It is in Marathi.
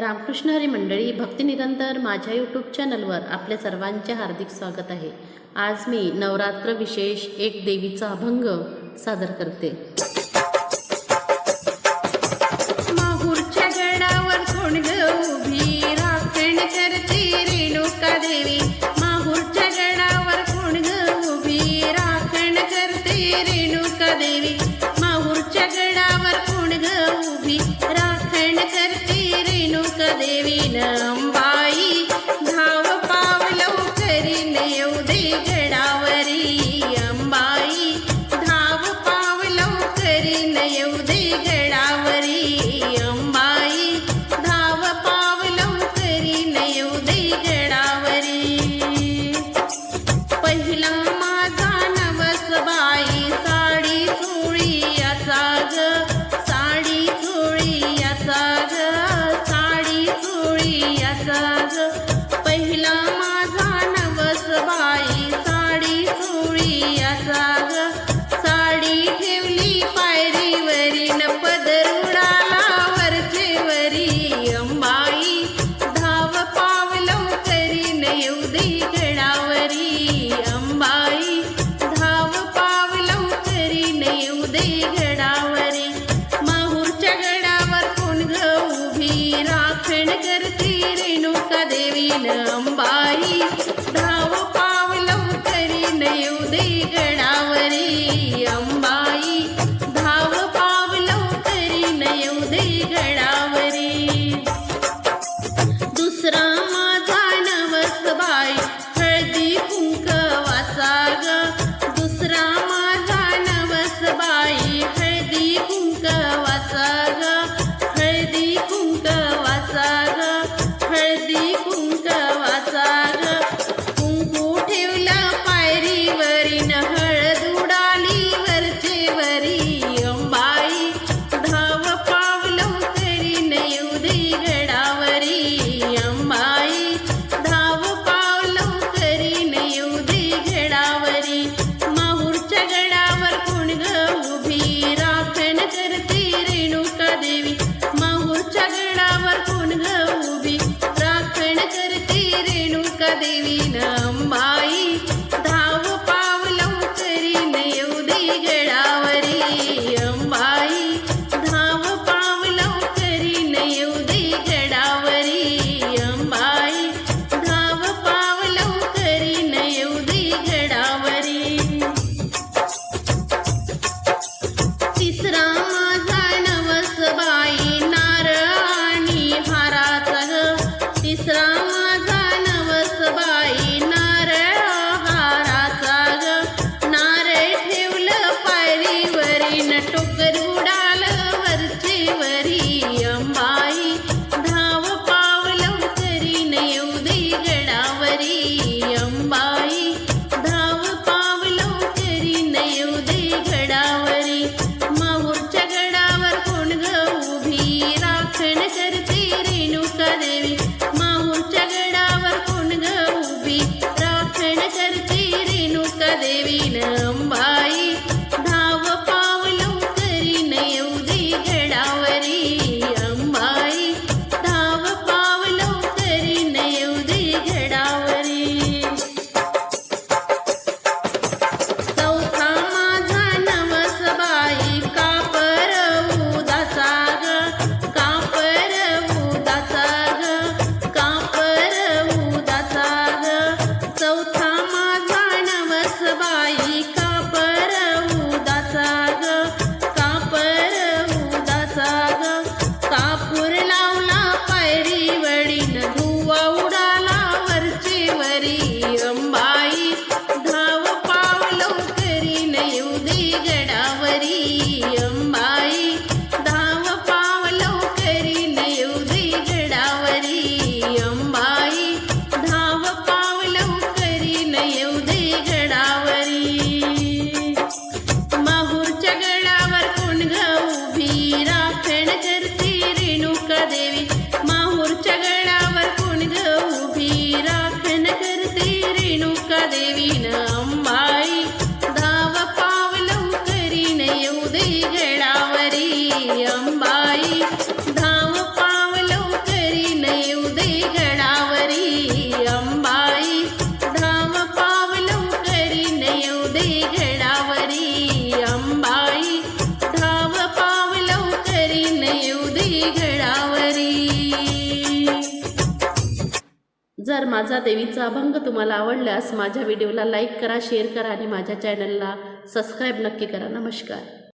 रामकृष्ण हरी मंडळी भक्तिनिरंतर माझ्या यूट्यूब चॅनलवर आपल्या सर्वांचे हार्दिक स्वागत आहे. आज मी नवरात्र विशेष एक देवीचा अभंग सादर करते. गडावरी अंबाई धाव पावल करी नयू दे गडावरी. पहिला माझा नवस बाई साडी चोळी याचा ग साडी चोळी याचा ग साडी चोळी याचा ग पहिला ஒருவர் जर माझा देवीचा अभंग तुम्हाला आवडल्यास माझ्या व्हिडिओला लाईक करा शेअर करा आणि माझ्या चॅनलला सबस्क्राईब नक्की करा. नमस्कार.